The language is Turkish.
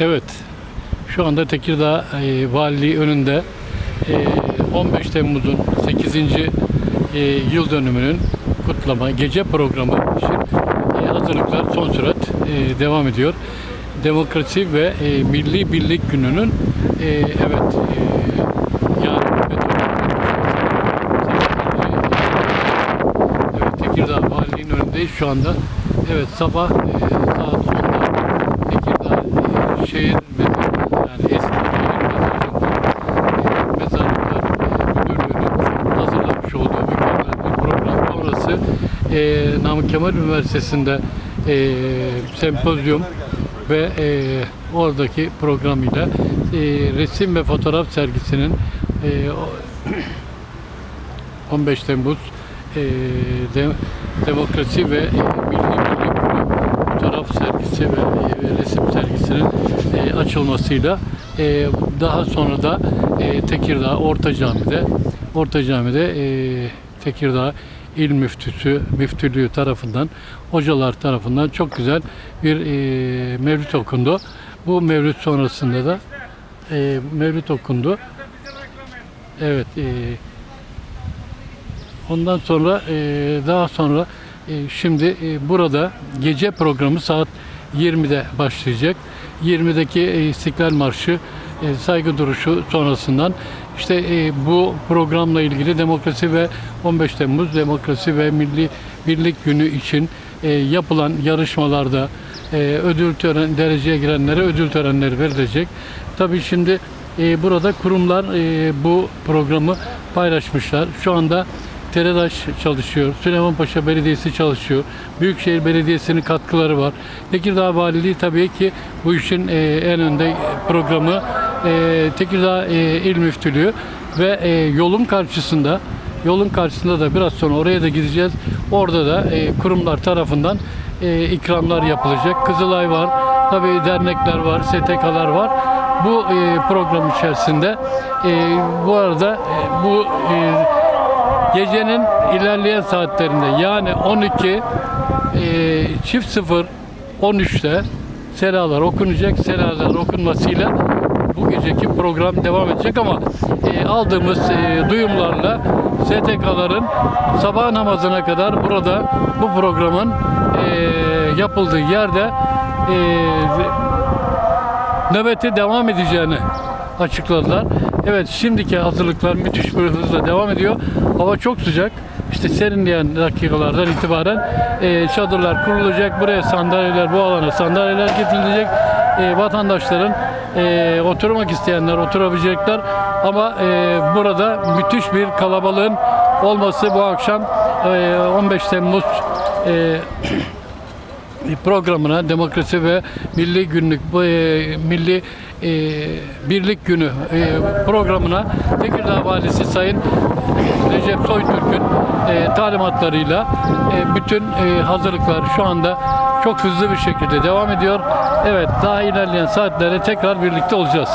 Evet, şu anda Tekirdağ e, Valiliği önünde e, 15 Temmuz'un 8. E, yıl dönümünün kutlama gece programı için e, hazırlıklar son sürat e, devam ediyor. Demokrasi ve e, Milli Birlik Günü'nün e, evet e, ve Evet, Tekirdağ Valiliği'nin önündeyiz şu anda. Evet, sabah e, saat 10'da Tekirdağ mezarı, yani eski şehir mezarlığında e, mezarlıklar müdürlüğünün hazırlamış olduğu mükemmel bir program. Sonrası e, Namık Kemal Üniversitesi'nde e, sempozyum ve e, oradaki programıyla e, resim ve fotoğraf sergisinin e, o- 15 Temmuz e, de, Demokrasi ve e, Milli Günü fotoğraf sergisi ve, ve resim sergisinin e, açılmasıyla e, daha sonra da e, Tekirdağ Orta Cami'de Orta Cami'de e, Tekirdağ İl Müftüsü, Müftülüğü tarafından, hocalar tarafından çok güzel bir e, mevlüt okundu. Bu mevlüt sonrasında da e, mevlüt okundu. Evet, e, Ondan sonra e, daha sonra e, şimdi e, burada gece programı saat 20'de başlayacak. 20'deki e, İstiklal Marşı e, saygı duruşu sonrasından işte e, bu programla ilgili demokrasi ve 15 Temmuz Demokrasi ve Milli Birlik Günü için yapılan yarışmalarda ödül tören dereceye girenlere ödül törenleri verilecek. Tabii şimdi burada kurumlar bu programı paylaşmışlar. Şu anda TEREDAŞ çalışıyor, Süleymanpaşa Belediyesi çalışıyor, Büyükşehir Belediyesi'nin katkıları var. Tekirdağ Valiliği tabii ki bu işin e, en önde programı e, Tekirdağ e, İl Müftülüğü ve yolun karşısında yolun karşısında da biraz sonra oraya da gideceğiz. Orada da kurumlar tarafından ikramlar yapılacak. Kızılay var, tabii dernekler var, STK'lar var. Bu program içerisinde bu arada bu gecenin ilerleyen saatlerinde yani 12 e, çift 0 13'te seralar okunacak. Seralar okunmasıyla bu geceki program devam edecek ama e, aldığımız e, duyumlarla STK'ların sabah namazına kadar burada bu programın e, yapıldığı yerde e, nöbeti devam edeceğini açıkladılar. Evet şimdiki hazırlıklar müthiş bir hızla devam ediyor. Hava çok sıcak. İşte serinleyen dakikalardan itibaren e, çadırlar kurulacak. Buraya sandalyeler, bu alana sandalyeler getirilecek. E, vatandaşların e, oturmak isteyenler oturabilecekler. Ama e, burada müthiş bir kalabalığın olması bu akşam e, 15 Temmuz e, programına Demokrasi ve Milli Günlük e, Milli e, Birlik Günü e, programına Tekirdağ Valisi Sayın Recep Soytürk'ün e, talimatlarıyla e, bütün e, hazırlıklar şu anda çok hızlı bir şekilde devam ediyor. Evet daha ilerleyen saatlerde tekrar birlikte olacağız.